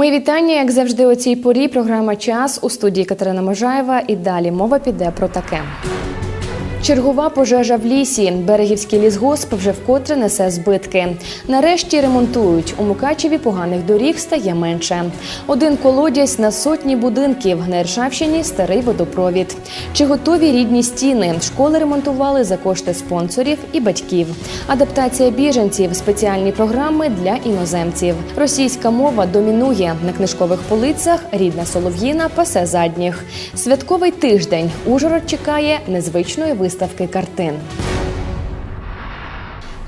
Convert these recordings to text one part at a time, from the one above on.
Мої вітання, як завжди, у цій порі. Програма Час у студії Катерина Можаєва. І далі мова піде про таке. Чергова пожежа в лісі. Берегівський лісгосп вже вкотре несе збитки. Нарешті ремонтують. У Мукачеві поганих доріг стає менше. Один колодязь на сотні будинків. На Іршавщині старий водопровід. Чи готові рідні стіни? Школи ремонтували за кошти спонсорів і батьків. Адаптація біженців, спеціальні програми для іноземців. Російська мова домінує на книжкових полицях. Рідна солов'їна пасе задніх. Святковий тиждень. Ужгород чекає незвичної виставки картин.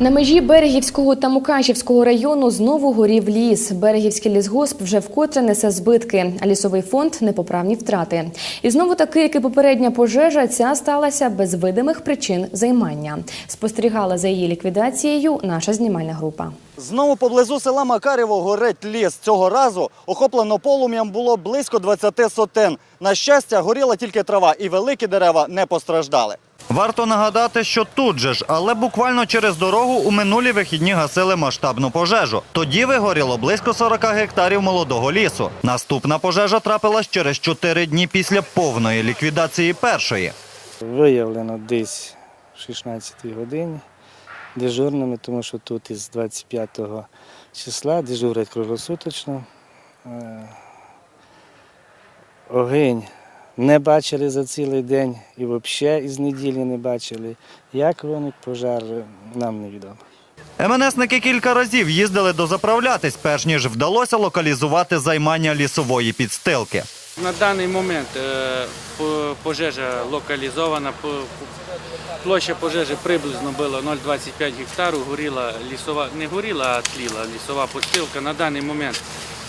На межі Берегівського та Мукачівського району знову горів ліс. Берегівський лісгосп вже вкотре несе збитки, а лісовий фонд непоправні втрати. І знову таки, як і попередня пожежа, ця сталася без видимих причин займання. Спостерігала за її ліквідацією наша знімальна група. Знову поблизу села Макарєво горить ліс. Цього разу охоплено полум'ям було близько 20 сотен. На щастя, горіла тільки трава і великі дерева не постраждали. Варто нагадати, що тут же ж, але буквально через дорогу у минулі вихідні гасили масштабну пожежу. Тоді вигоріло близько 40 гектарів молодого лісу. Наступна пожежа трапилась через 4 дні після повної ліквідації першої. Виявлено десь в 16 годині дежурними, тому що тут із 25 числа дежурять круглосуточно. Е, Огонь не бачили за цілий день і взагалі із неділі не бачили. Як виник пожар, нам невідомо. МНСники кілька разів їздили дозаправлятись, перш ніж вдалося локалізувати займання лісової підстилки. На даний момент е, пожежа локалізована. Площа пожежі приблизно була 0,25 гектару. Горіла лісова, не горіла, а тліла лісова постилка. На даний момент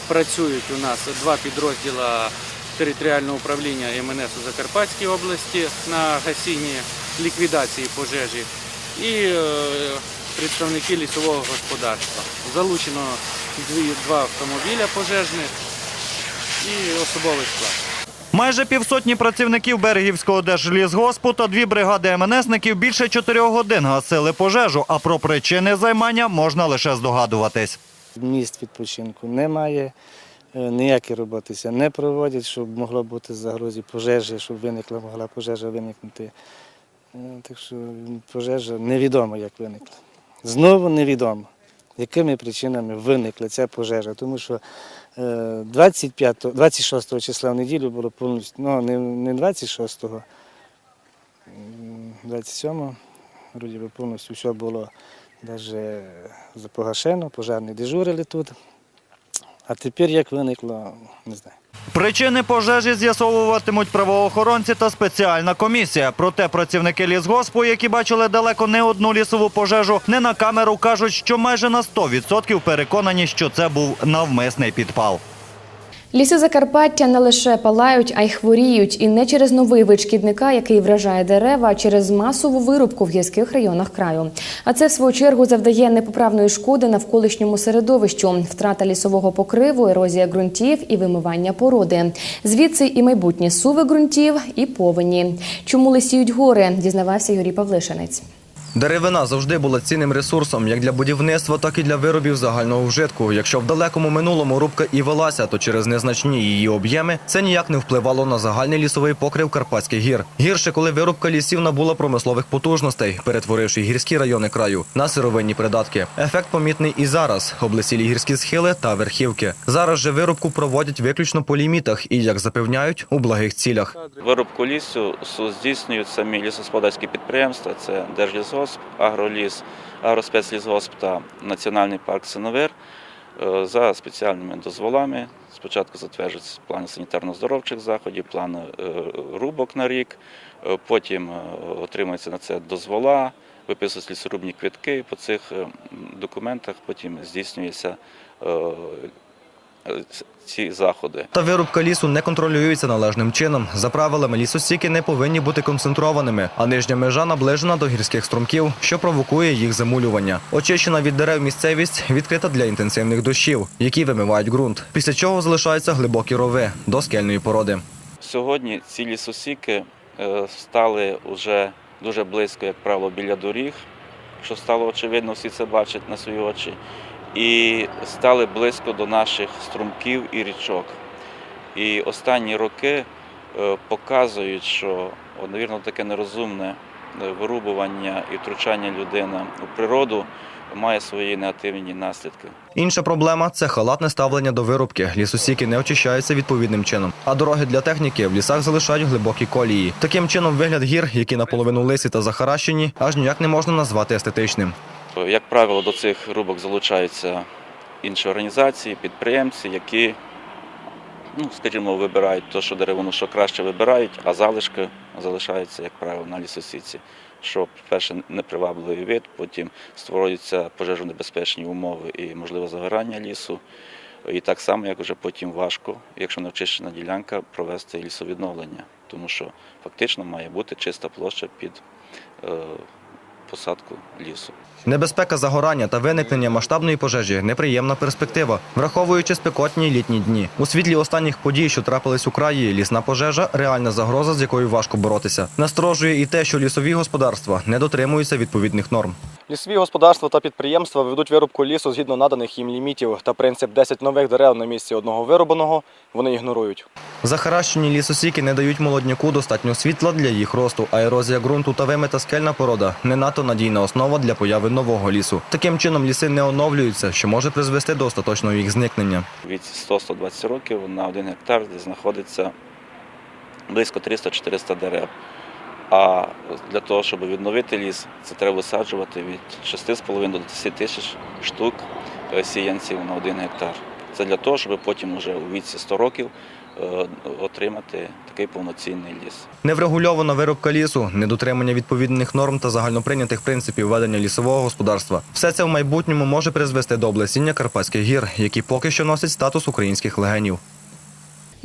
працюють у нас два підрозділа територіального управління МНС у Закарпатській області на гасінні ліквідації пожежі і е, представники лісового господарства. Залучено два автомобіля пожежних і особовий склад. Майже півсотні працівників Берегівського держлісгоспу та дві бригади МНСників більше чотирьох годин гасили пожежу, а про причини займання можна лише здогадуватись. Місць відпочинку немає, ніякі роботи не проводять, щоб могло бути загрозі пожежі, щоб виникла могла пожежа виникнути. Е, Так що пожежа невідомо, як виникла. Знову невідомо, якими причинами виникла ця пожежа. Тому що е, 25, 26 числа в неділю було повністю, ну не, не 26-го, 27-го, вроді би повністю все було навіть запогашено, пожежні дежурили тут. А тепер як виникло, не знаю. Причини пожежі з'ясовуватимуть правоохоронці та спеціальна комісія. Проте працівники лісгоспу, які бачили далеко не одну лісову пожежу, не на камеру кажуть, що майже на 100% переконані, що це був навмисний підпал. Ліси Закарпаття не лише палають, а й хворіють. І не через новий вид шкідника, який вражає дерева, а через масову вирубку в гірських районах краю. А це в свою чергу завдає непоправної шкоди навколишньому середовищу, втрата лісового покриву, ерозія ґрунтів і вимивання породи. Звідси і майбутні суви ґрунтів, і повені. Чому лисіють гори? Дізнавався Юрій Павлишинець. Деревина завжди була цінним ресурсом як для будівництва, так і для виробів загального вжитку. Якщо в далекому минулому рубка і велася, то через незначні її об'єми це ніяк не впливало на загальний лісовий покрив Карпатських гір. Гірше, коли вирубка лісів набула промислових потужностей, перетворивши гірські райони краю на сировинні придатки. Ефект помітний і зараз облесілі гірські схили та верхівки. Зараз же вирубку проводять виключно по лімітах і, як запевняють, у благих цілях. Вирубку лісу су- здійснюють самі лісогосподарські підприємства, це Держлісгосп, Агроліс, Агроспецлісгосп та Національний парк Синовир е, за спеціальними дозволами. Спочатку затверджуються плани санітарно-здоровчих заходів, плани е, рубок на рік, е, потім отримуються на це дозвола, виписуються лісорубні квитки. По цих документах потім здійснюються е, ці заходи. Та вирубка лісу не контролюється належним чином. За правилами, лісосіки не повинні бути концентрованими, а нижня межа наближена до гірських струмків, що провокує їх замулювання. Очищена від дерев місцевість відкрита для інтенсивних дощів, які вимивають ґрунт. Після чого залишаються глибокі рови до скельної породи. Сьогодні ці лісосіки е, стали вже дуже близько, як правило, біля доріг, що стало очевидно, всі це бачать на свої очі. І стали близько до наших струмків і річок. І останні роки е, показують, що, навірно, таке нерозумне е, вирубування і втручання людини у природу має свої негативні наслідки. Інша проблема це халатне ставлення до вирубки. Лісосіки не очищаються відповідним чином. А дороги для техніки в лісах залишають глибокі колії. Таким чином, вигляд гір, які наполовину лисі та захаращені, аж ніяк не можна назвати естетичним. Як правило, до цих рубок залучаються інші організації, підприємці, які, ну, скажімо, вибирають те, що деревину, що краще вибирають, а залишки залишаються, як правило, на лісосіці. Що, перше, непривабливий вид, потім створюються пожежонебезпечні умови і можливо загорання лісу. І так само, як вже потім важко, якщо не очищена ділянка, провести лісовідновлення, тому що фактично має бути чиста площа під е, посадку лісу. Небезпека загорання та виникнення масштабної пожежі неприємна перспектива, враховуючи спекотні літні дні. У світлі останніх подій, що трапились у краї, лісна пожежа реальна загроза, з якою важко боротися. Насторожує і те, що лісові господарства не дотримуються відповідних норм. Лісові господарства та підприємства ведуть вирубку лісу згідно наданих їм лімітів та принцип 10 нових дерев на місці одного вирубаного вони ігнорують. Захаращені лісосіки не дають молодняку достатньо світла для їх росту, а ерозія ґрунту та вимита скельна порода не надто надійна основа для появи нового лісу. Таким чином ліси не оновлюються, що може призвести до остаточного їх зникнення. Від 100-120 років на один гектар знаходиться близько 300-400 дерев. А для того, щоб відновити ліс, це треба висаджувати від 6,5 до 10 тисяч штук сіянців на один гектар. Це для того, щоб потім уже у віці 100 років е, отримати такий повноцінний ліс. Неврегульована вирубка лісу, недотримання відповідних норм та загальноприйнятих принципів ведення лісового господарства. Все це в майбутньому може призвести до облесіння Карпатських гір, які поки що носять статус українських легенів.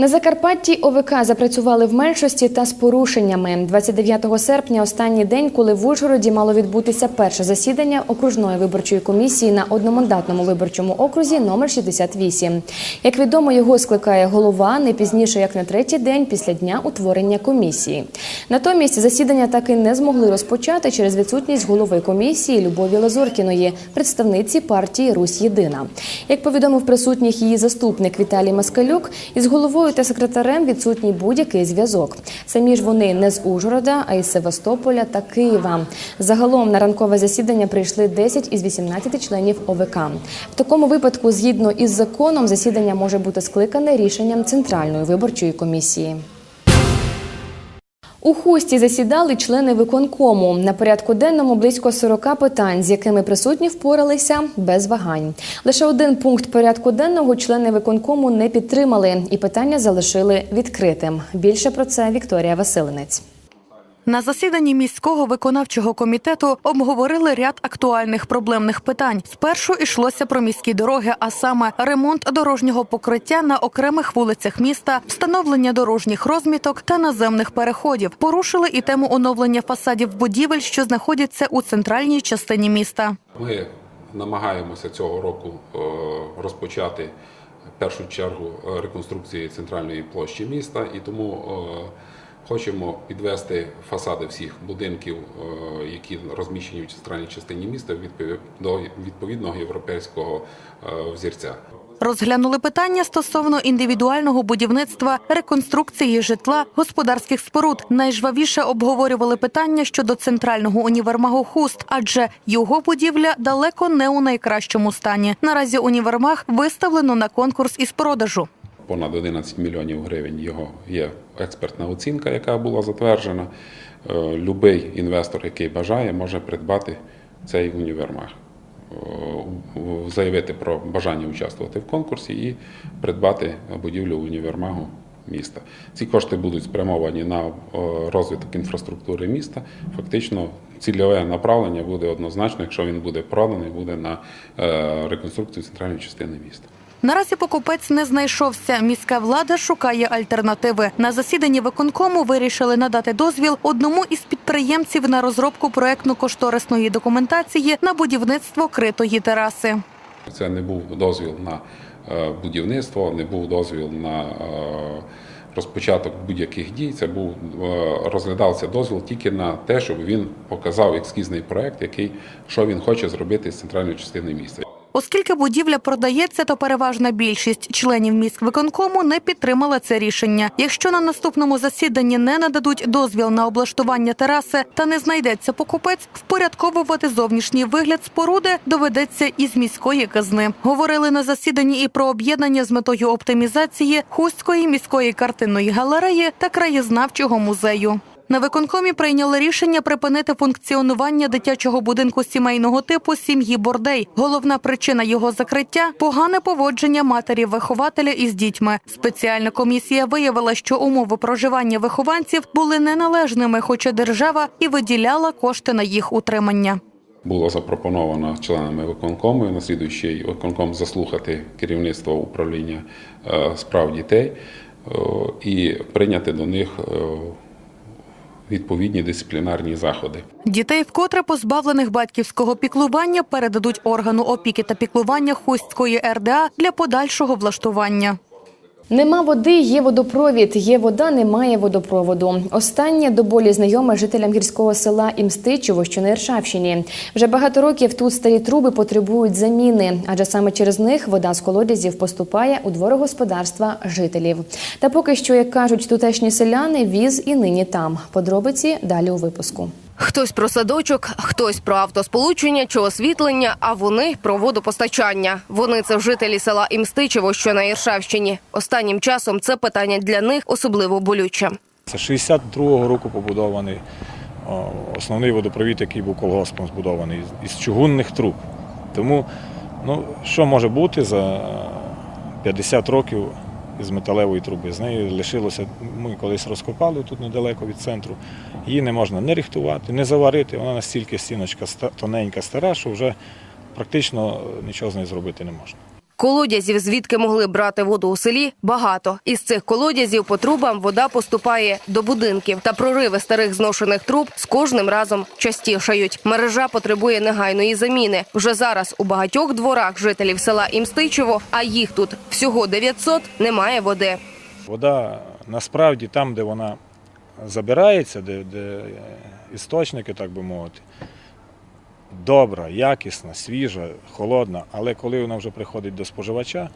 На Закарпатті ОВК запрацювали в меншості та з порушеннями. 29 серпня, останній день, коли в Ужгороді мало відбутися перше засідання окружної виборчої комісії на одномандатному виборчому окрузі номер 68. Як відомо, його скликає голова не пізніше, як на третій день після дня утворення комісії. Натомість засідання так і не змогли розпочати через відсутність голови комісії Любові Лазоркіної, представниці партії Русь Єдина. Як повідомив присутніх її заступник Віталій Маскалюк, із головою та секретарем відсутній будь-який зв'язок. Самі ж вони не з Ужгорода, а із Севастополя та Києва. Загалом на ранкове засідання прийшли 10 із 18 членів ОВК. В такому випадку, згідно із законом, засідання може бути скликане рішенням Центральної виборчої комісії. У хості засідали члени виконкому. На порядку денному близько 40 питань, з якими присутні впоралися без вагань. Лише один пункт порядку денного члени виконкому не підтримали, і питання залишили відкритим. Більше про це Вікторія Василинець. На засіданні міського виконавчого комітету обговорили ряд актуальних проблемних питань. Спершу йшлося про міські дороги, а саме ремонт дорожнього покриття на окремих вулицях міста, встановлення дорожніх розміток та наземних переходів. Порушили і тему оновлення фасадів будівель, що знаходяться у центральній частині міста. Ми намагаємося цього року е, розпочати першу чергу е, реконструкції центральної площі міста і тому е, хочемо підвести фасади всіх будинків, е, які розміщені в центральній частині міста до відповідного європейського е, взірця. Розглянули питання стосовно індивідуального будівництва, реконструкції житла, господарських споруд. Найжвавіше обговорювали питання щодо центрального універмагу Хуст, адже його будівля далеко не у найкращому стані. Наразі універмаг виставлено на конкурс із продажу. Понад 11 мільйонів гривень його є експертна оцінка, яка була затверджена. Е, Любий інвестор, який бажає, може придбати цей універмаг, Е, заявити про бажання участвувати в конкурсі і придбати будівлю універмагу міста. Ці кошти будуть спрямовані на е, розвиток інфраструктури міста. Фактично, цільове направлення буде однозначно, якщо він буде проданий, буде на реконструкцію центральної частини міста. Наразі покупець не знайшовся. Міська влада шукає альтернативи. На засіданні виконкому вирішили надати дозвіл одному із підприємців на розробку проектно-кошторисної документації на будівництво критої тераси. Це не був дозвіл на е, будівництво, не був дозвіл на е, розпочаток будь-яких дій. Це був е, розглядався дозвіл тільки на те, щоб він показав ескізний проект, який що він хоче зробити з центральної частини міста. Оскільки будівля продається, то переважна більшість членів міськвиконкому не підтримала це рішення. Якщо на наступному засіданні не нададуть дозвіл на облаштування тераси та не знайдеться покупець, впорядковувати зовнішній вигляд споруди доведеться із міської казни. Говорили на засіданні і про об'єднання з метою оптимізації Хустської міської картинної галереї та краєзнавчого музею. На виконкомі прийняли рішення припинити функціонування дитячого будинку сімейного типу сім'ї Бордей. Головна причина його закриття погане поводження матері вихователя із дітьми. Спеціальна комісія виявила, що умови проживання вихованців були неналежними, хоча держава і виділяла кошти на їх утримання. Було запропоновано членами виконкому і на слідуючий виконком заслухати керівництво управління е, справ дітей е, і прийняти до них е, відповідні дисциплінарні заходи. Дітей, вкотре позбавлених батьківського піклування, передадуть органу опіки та піклування Хустської РДА для подальшого влаштування. Нема води, є водопровід. Є вода, немає водопроводу. Останнє до болі знайоме жителям гірського села Імстичево, що на Іршавщині. Вже багато років тут старі труби потребують заміни, адже саме через них вода з колодязів поступає у дворогосподарства жителів. Та поки що, як кажуть тутешні селяни, віз і нині там. Подробиці далі у випуску. Хтось про садочок, хтось про автосполучення чи освітлення, а вони про водопостачання. Вони це жителі села Імстичево, що на Іршавщині. Останнім часом це питання для них особливо болюче. Це 62-го року побудований основний водопровід, який був колгоспом збудований із чугунних труб. Тому ну, що може бути за 50 років із металевої труби? З неї лишилося, ми колись розкопали тут недалеко від центру. Її не можна не рихтувати, не заварити. Вона настільки стіночка тоненька, стара, що вже практично нічого з нею зробити не можна. Колодязів, звідки могли брати воду у селі, багато. Із цих колодязів по трубам вода поступає до будинків, та прориви старих зношених труб з кожним разом частішають. Мережа потребує негайної заміни. Вже зараз у багатьох дворах жителів села Імстичево, а їх тут всього 900, немає води. Вода насправді там, де вона забирається, де, де істочники, так би мовити, добра, якісна, свіжа, холодна, але коли вона вже приходить до споживача,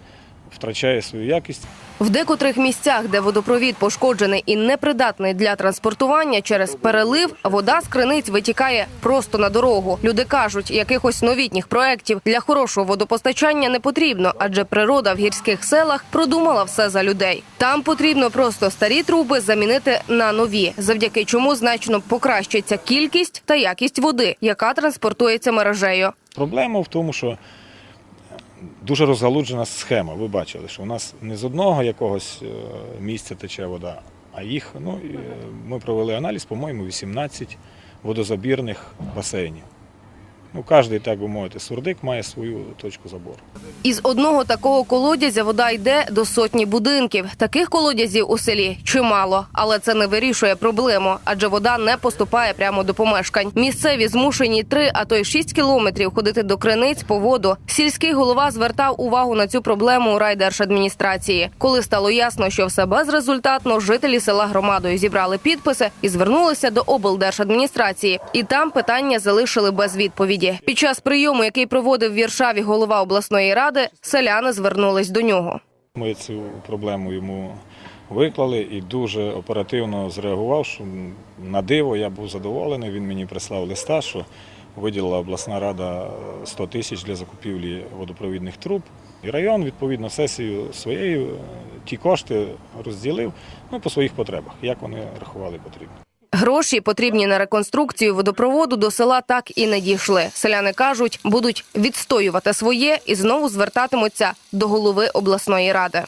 втрачає свою якість. В декотрих місцях, де водопровід пошкоджений і непридатний для транспортування через перелив, вода з криниць витікає просто на дорогу. Люди кажуть, якихось новітніх проєктів для хорошого водопостачання не потрібно, адже природа в гірських селах продумала все за людей. Там потрібно просто старі труби замінити на нові, завдяки чому значно покращиться кількість та якість води, яка транспортується мережею. Проблема в тому, що дуже розгалуджена схема. Ви бачили, що у нас не з одного якогось е, місця тече вода, а їх, ну, е, ми провели аналіз, по-моєму, 18 водозабірних басейнів. Ну, кожен, так би мовити, сурдик має свою точку забору. Із одного такого колодязя вода йде до сотні будинків. Таких колодязів у селі чимало, але це не вирішує проблему, адже вода не поступає прямо до помешкань. Місцеві змушені три, а то й шість кілометрів ходити до криниць по воду. Сільський голова звертав увагу на цю проблему у райдержадміністрації. Коли стало ясно, що все безрезультатно, жителі села громадою зібрали підписи і звернулися до облдержадміністрації. І там питання залишили без відповіді. Під час прийому, який проводив в Віршаві голова обласної ради, селяни звернулись до нього. Ми цю проблему йому виклали і дуже оперативно зреагував, що на диво я був задоволений. Він мені прислав листа, що виділила обласна рада 100 тисяч для закупівлі водопровідних труб. І район, відповідно, сесію своєю ті кошти розділив ну, по своїх потребах, як вони рахували потрібно. Гроші потрібні на реконструкцію водопроводу до села так і не дійшли. Селяни кажуть, будуть відстоювати своє і знову звертатимуться до голови обласної ради.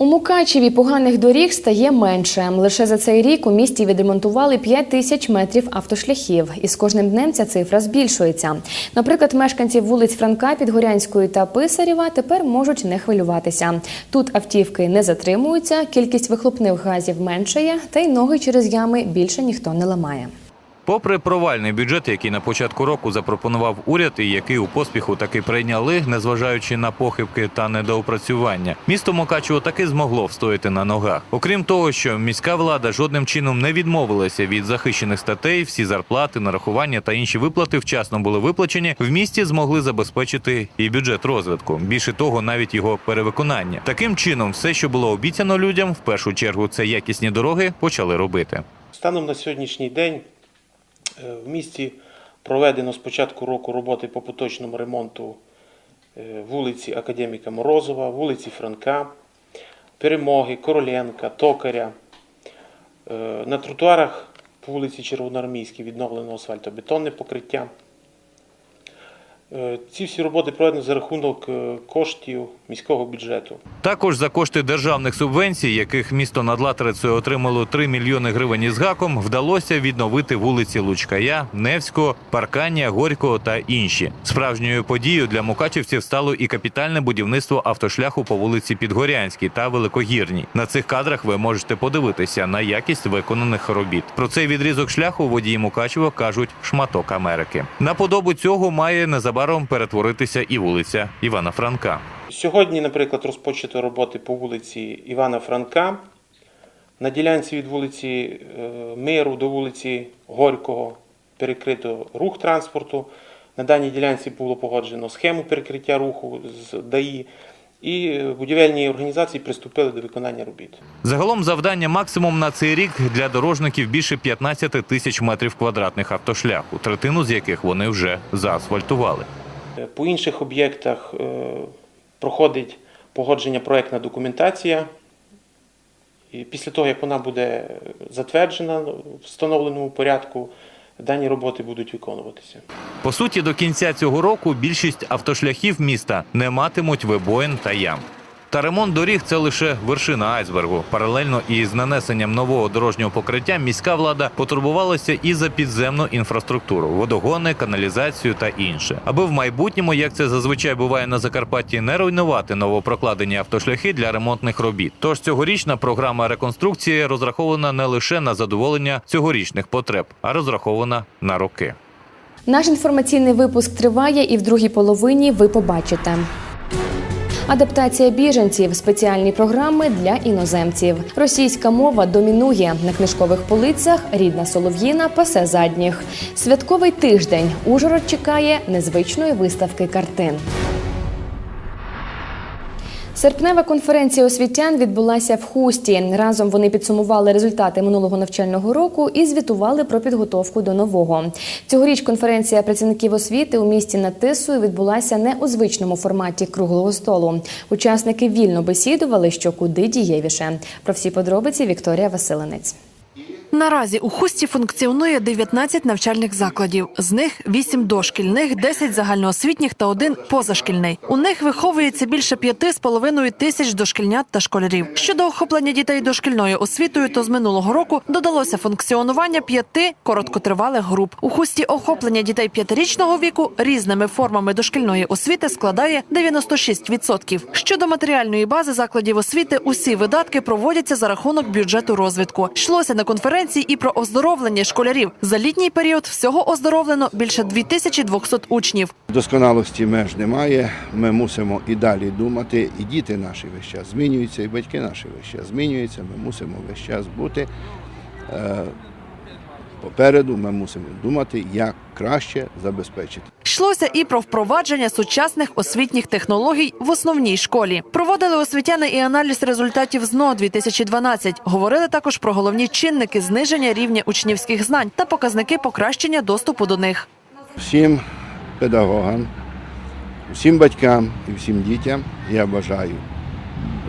У Мукачеві поганих доріг стає менше. Лише за цей рік у місті відремонтували 5 тисяч метрів автошляхів. І з кожним днем ця цифра збільшується. Наприклад, мешканці вулиць Франка, Підгорянської та Писарєва тепер можуть не хвилюватися. Тут автівки не затримуються, кількість вихлопних газів меншає, та й ноги через ями більше ніхто не ламає. Попри провальний бюджет, який на початку року запропонував уряд, і який у поспіху таки прийняли, незважаючи на похибки та недоопрацювання, місто Мукачево таки змогло встояти на ногах. Окрім того, що міська влада жодним чином не відмовилася від захищених статей, всі зарплати, нарахування та інші виплати вчасно були виплачені. В місті змогли забезпечити і бюджет розвитку. Більше того, навіть його перевиконання. Таким чином, все, що було обіцяно людям, в першу чергу це якісні дороги, почали робити. Станом на сьогоднішній день в місті проведено з початку року роботи по поточному ремонту е, вулиці Академіка Морозова, вулиці Франка, Перемоги, Короленка, Токаря. Е, На тротуарах по вулиці Червоноармійській відновлено асфальтобетонне покриття. Е, Ці всі роботи проведені за рахунок е, коштів міського бюджету. Також за кошти державних субвенцій, яких місто над Латрицею отримало 3 мільйони гривень із гаком, вдалося відновити вулиці Лучкая, Невського, Паркання, Горького та інші. Справжньою подією для мукачівців стало і капітальне будівництво автошляху по вулиці Підгорянській та Великогірній. На цих кадрах ви можете подивитися на якість виконаних робіт. Про цей відрізок шляху водії Мукачева кажуть шматок Америки. На подобу цього має незабаром перетворитися і вулиця Івана Франка. Сьогодні, наприклад, розпочато роботи по вулиці Івана Франка. На ділянці від вулиці е, Миру до вулиці Горького перекрито рух транспорту. На даній ділянці було погоджено схему перекриття руху з ДАІ, і будівельні організації приступили до виконання робіт. Загалом завдання максимум на цей рік для дорожників більше 15 тисяч метрів квадратних автошляху, третину з яких вони вже заасфальтували. По інших об'єктах е, проходить погодження проектна документація. І після того, як вона буде затверджена в встановленому порядку, дані роботи будуть виконуватися. По суті, до кінця цього року більшість автошляхів міста не матимуть вибоїн та ям. Та ремонт доріг це лише вершина айсбергу. Паралельно із нанесенням нового дорожнього покриття міська влада потурбувалася і за підземну інфраструктуру, водогони, каналізацію та інше, аби в майбутньому, як це зазвичай буває на Закарпатті, не руйнувати новопрокладені автошляхи для ремонтних робіт. Тож цьогорічна програма реконструкції розрахована не лише на задоволення цьогорічних потреб, а розрахована на роки. Наш інформаційний випуск триває, і в другій половині ви побачите. Адаптація біженців, спеціальні програми для іноземців. Російська мова домінує на книжкових полицях. Рідна солов'їна пасе задніх. Святковий тиждень. Ужгород чекає незвичної виставки картин. Серпнева конференція освітян відбулася в Хусті. Разом вони підсумували результати минулого навчального року і звітували про підготовку до нового. Цьогоріч конференція працівників освіти у місті над Тисою відбулася не у звичному форматі круглого столу. Учасники вільно бесідували, що куди дієвіше. Про всі подробиці Вікторія Василенець. Наразі у хусті функціонує 19 навчальних закладів. З них 8 дошкільних, 10 загальноосвітніх та один позашкільний. У них виховується більше 5,5 тисяч дошкільнят та школярів. Щодо охоплення дітей дошкільною освітою, то з минулого року додалося функціонування п'яти короткотривалих груп. У хусті охоплення дітей п'ятирічного віку різними формами дошкільної освіти складає 96%. Щодо матеріальної бази закладів освіти, усі видатки проводяться за рахунок бюджету розвитку. Йшлося на конференції і про оздоровлення школярів. За літній період всього оздоровлено більше 2200 учнів. Досконалості меж немає. Ми мусимо і далі думати. І діти наші весь час змінюються, і батьки наші весь час змінюються. Ми мусимо весь час бути е, попереду. Ми мусимо думати, як краще забезпечити. Йшлося і про впровадження сучасних освітніх технологій в основній школі. Проводили освітяни і аналіз результатів ЗНО 2012. Говорили також про головні чинники зниження рівня учнівських знань та показники покращення доступу до них. Всім педагогам, всім батькам і всім дітям я бажаю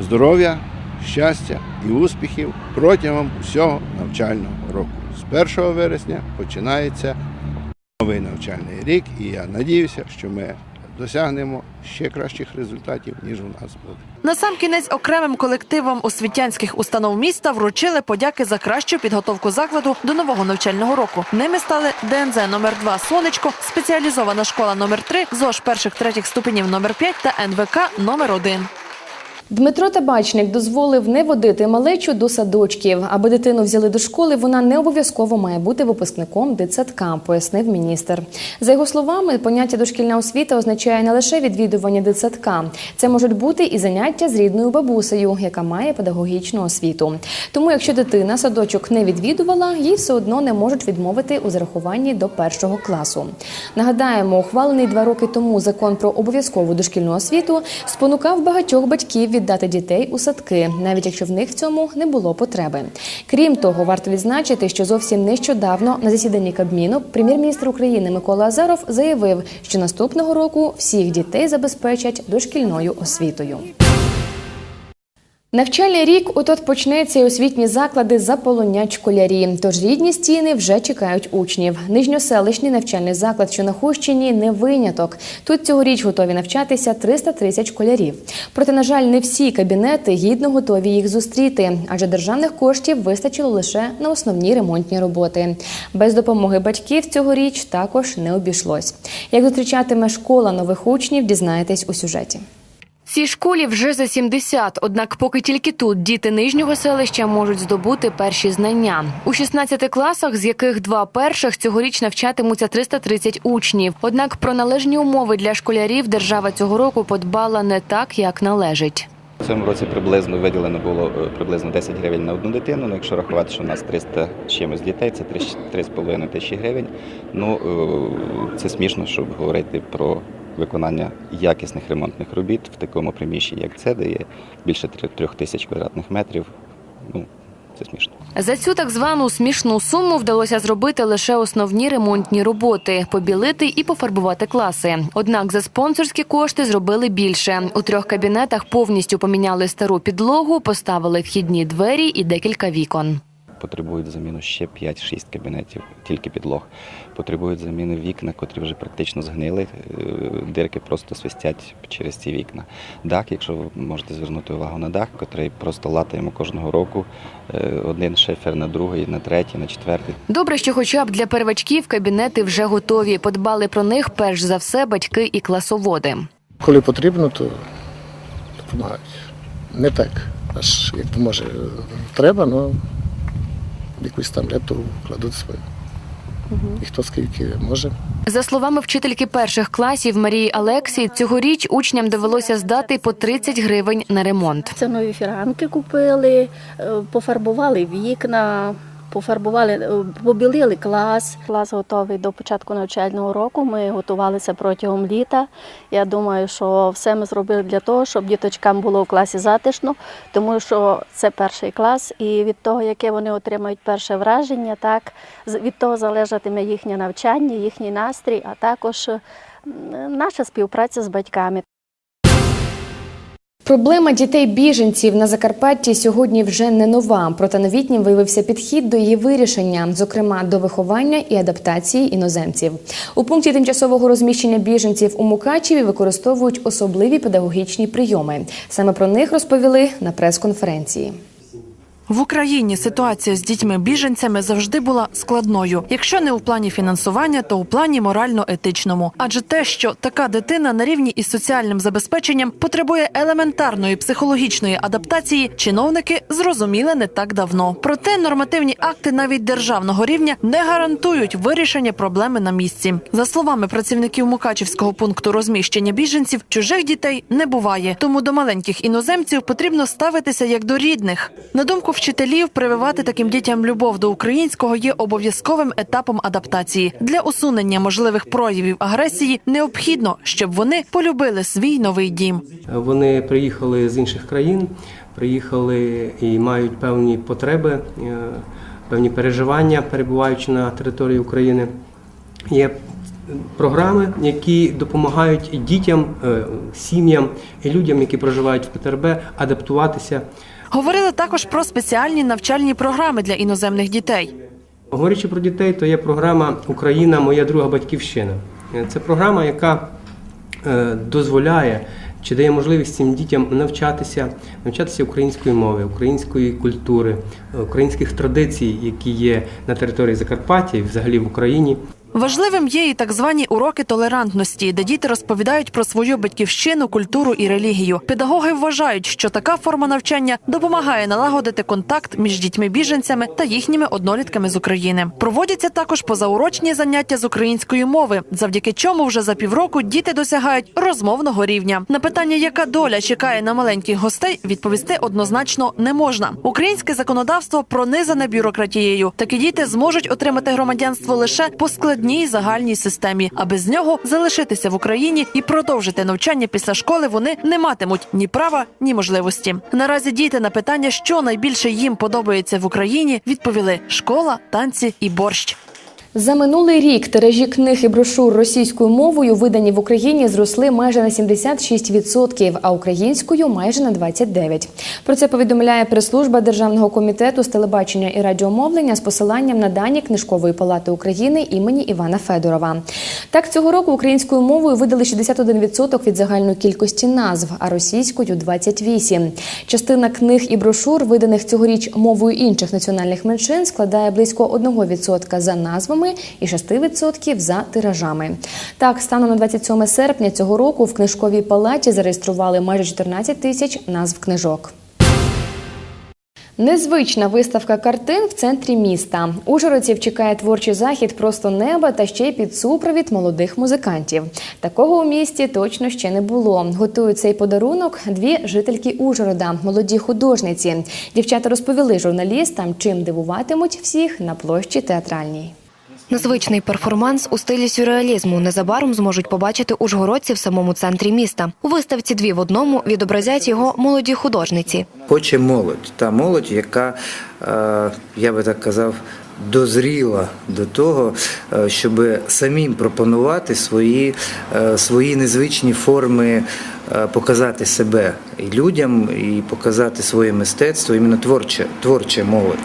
здоров'я, щастя і успіхів протягом усього навчального року. З 1 вересня починається новий навчальний рік, і я надіюся, що ми досягнемо ще кращих результатів, ніж у нас буде. На сам кінець окремим колективам освітянських установ міста вручили подяки за кращу підготовку закладу до нового навчального року. Ними стали ДНЗ номер 2 Сонечко, спеціалізована школа номер 3 ЗОЖ перших третіх ступенів номер 5 та НВК номер 1 Дмитро Табачник дозволив не водити малечу до садочків. Аби дитину взяли до школи, вона не обов'язково має бути випускником дитсадка, пояснив міністр. За його словами, поняття дошкільна освіта означає не лише відвідування дитсадка. Це можуть бути і заняття з рідною бабусею, яка має педагогічну освіту. Тому, якщо дитина садочок не відвідувала, їй все одно не можуть відмовити у зарахуванні до першого класу. Нагадаємо, ухвалений два роки тому закон про обов'язкову дошкільну освіту спонукав багатьох батьків віддати дітей у садки, навіть якщо в них в цьому не було потреби. Крім того, варто відзначити, що зовсім нещодавно на засіданні Кабміну прем'єр-міністр України Микола Азаров заявив, що наступного року всіх дітей забезпечать дошкільною освітою. Навчальний рік от-от почнеться і освітні заклади заполонять школярі. Тож рідні стіни вже чекають учнів. Нижньоселищний навчальний заклад, що на Хущині, не виняток. Тут цьогоріч готові навчатися 330 школярів. Проте, на жаль, не всі кабінети гідно готові їх зустріти, адже державних коштів вистачило лише на основні ремонтні роботи. Без допомоги батьків цьогоріч також не обійшлось. Як зустрічатиме школа нових учнів, дізнаєтесь у сюжеті. Цій школі вже за 70, однак поки тільки тут діти нижнього селища можуть здобути перші знання. У 16 класах, з яких два перших, цьогоріч навчатимуться 330 учнів. Однак про належні умови для школярів держава цього року подбала не так, як належить. У цьому році приблизно виділено було е, приблизно 10 гривень на одну дитину. Ну, якщо рахувати, що у нас 300 з чимось дітей, це 3,5 тисячі гривень. Ну е, це смішно, щоб говорити про виконання якісних ремонтних робіт в такому приміщенні, як це, де є більше трьох тисяч квадратних метрів. Ну це смішно. За цю так звану смішну суму вдалося зробити лише основні ремонтні роботи побілити і пофарбувати класи. Однак за спонсорські кошти зробили більше. У трьох кабінетах повністю поміняли стару підлогу, поставили вхідні двері і декілька вікон. Потребують заміну ще 5-6 кабінетів, тільки підлог. Потребують заміни вікна, котрі вже практично згнили. е, Дирки просто свистять через ці вікна. Дах, якщо ви можете звернути увагу на дах, котрий просто латаємо кожного року. е, Один шифер на другий, на третій, на четвертий. Добре, що хоча б для первачків кабінети вже готові. Подбали про них перш за все батьки і класоводи. Коли потрібно, то допомагають. Не так, аж як може треба, але якусь там лепту кладуть свою. І хто скільки може. За словами вчительки перших класів Марії Алексій, цьогоріч учням довелося здати по 30 гривень на ремонт. Це нові фіранки купили, е, пофарбували вікна, пофарбували, е, побілили клас. Клас готовий до початку навчального року. Ми готувалися протягом літа. Я думаю, що все ми зробили для того, щоб діточкам було в класі затишно, тому що це перший клас, і від того, яке вони отримають перше враження, так від того залежатиме їхнє навчання, їхній настрій, а також наша співпраця з батьками. Проблема дітей-біженців на Закарпатті сьогодні вже не нова. Проте новітнім виявився підхід до її вирішення, зокрема до виховання і адаптації іноземців. У пункті тимчасового розміщення біженців у Мукачеві використовують особливі педагогічні прийоми. Саме про них розповіли на прес-конференції. В Україні ситуація з дітьми-біженцями завжди була складною, якщо не у плані фінансування, то у плані морально-етичному. Адже те, що така дитина на рівні із соціальним забезпеченням потребує елементарної психологічної адаптації, чиновники зрозуміли не так давно. Проте нормативні акти навіть державного рівня не гарантують вирішення проблеми на місці. За словами працівників Мукачівського пункту розміщення біженців, чужих дітей не буває. Тому до маленьких іноземців потрібно ставитися як до рідних. На думку вчителів, прививати таким дітям любов до українського є обов'язковим етапом адаптації. Для усунення можливих проявів агресії необхідно, щоб вони полюбили свій новий дім. Вони приїхали з інших країн, приїхали і мають певні потреби, е, певні переживання, перебуваючи на території України. Є програми, які допомагають дітям, е, сім'ям і людям, які проживають в ПТРБ, адаптуватися. Говорили також про спеціальні навчальні програми для іноземних дітей. Говорячи про дітей, то є програма Україна, моя друга батьківщина. Е, Це програма, яка е, дозволяє чи дає можливість цим дітям навчатися, навчатися української мови, української культури, е, українських традицій, які є на території Закарпаття і взагалі в Україні. Важливим є і так звані уроки толерантності, де діти розповідають про свою батьківщину, культуру і релігію. Педагоги вважають, що така форма навчання допомагає налагодити контакт між дітьми-біженцями та їхніми однолітками з України. Проводяться також позаурочні заняття з української мови, завдяки чому вже за півроку діти досягають розмовного рівня. На питання, яка доля чекає на маленьких гостей, відповісти однозначно не можна. Українське законодавство пронизане бюрократією. Такі діти зможуть отримати громадянство лише по складній загальній системі, а без нього залишитися в Україні і продовжити навчання після школи вони не матимуть ні права, ні можливості. Наразі діти на питання, що найбільше їм подобається в Україні, відповіли: школа, танці і борщ. За минулий рік тиражі книг і брошур російською мовою, видані в Україні, зросли майже на 76%, а українською майже на 29%. Про це повідомляє прес-служба Державного комітету з телебачення і радіомовлення з посиланням на дані Книжкової палати України імені Івана Федорова. Так, цього року українською мовою видали 61% від загальної кількості назв, а російською 28%. Частина книг і брошур, виданих цьогоріч мовою інших національних меншин, складає близько 1% за назвами і 6% за тиражами. Так, станом на 27 серпня цього року в книжковій палаті зареєстрували майже 14 тисяч назв книжок. Незвична виставка картин в центрі міста. Ужгородців чекає творчий захід просто неба та ще й під супровід молодих музикантів. Такого у місті точно ще не було. Готують цей подарунок дві жительки Ужгорода, молоді художниці. Дівчата розповіли журналістам, чим дивуватимуть всіх на площі театральній. Незвичний перформанс у стилі сюрреалізму незабаром зможуть побачити ужгородці в самому центрі міста. У виставці дві в одному відобразять його молоді художниці. Хоче молодь, та молодь, яка, е, я би так казав, дозріла до того, е, щоб самим пропонувати свої, е, свої незвичні форми показати себе і людям, і показати своє мистецтво, іменно творче, творче молодь.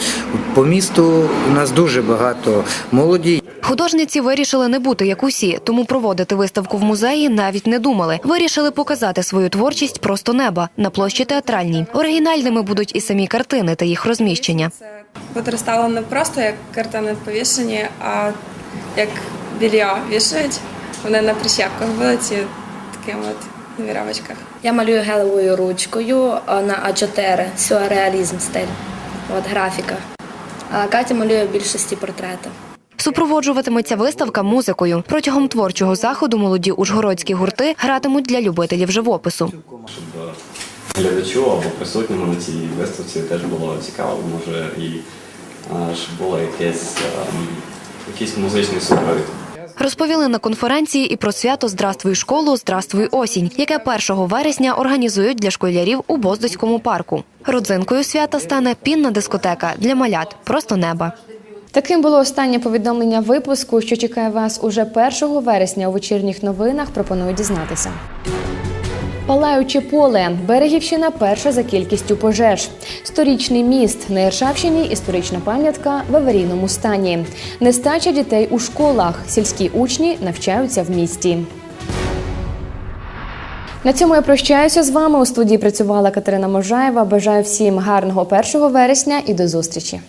По місту у нас дуже багато молоді. Художниці вирішили не бути як усі, тому проводити виставку в музеї навіть не думали. Вирішили показати свою творчість просто неба на площі театральній. Оригінальними будуть і самі картини та їх розміщення. Використала не просто як картини повішені, а як білья вішають. Вони на прищепках були ці такими от на вірьовочках. Я малюю гелевою ручкою а, на А4, сюрреалізм стиль, от графіка. А Катя малює в більшості портрети. Супроводжуватиметься виставка музикою. Протягом творчого заходу молоді ужгородські гурти гратимуть для любителів живопису. глядачу або присутньому на цій виставці теж було цікаво, може і щоб було якесь, ем, якийсь музичний супровід. Розповіли на конференції і про свято Здравствуй школу, Здравствуй осінь, яке 1 вересня організують для школярів у Боздоському парку. Родзинкою свята стане пінна дискотека для малят просто неба. Таким було останнє повідомлення випуску, що чекає вас уже 1 вересня у вечірніх новинах. Пропоную дізнатися. Палаюче поле. Берегівщина перша за кількістю пожеж. Сторічний міст. На Іршавщині історична пам'ятка в аварійному стані. Нестача дітей у школах. Сільські учні навчаються в місті. На цьому я прощаюся з вами. У студії працювала Катерина Можаєва. Бажаю всім гарного 1 вересня і до зустрічі.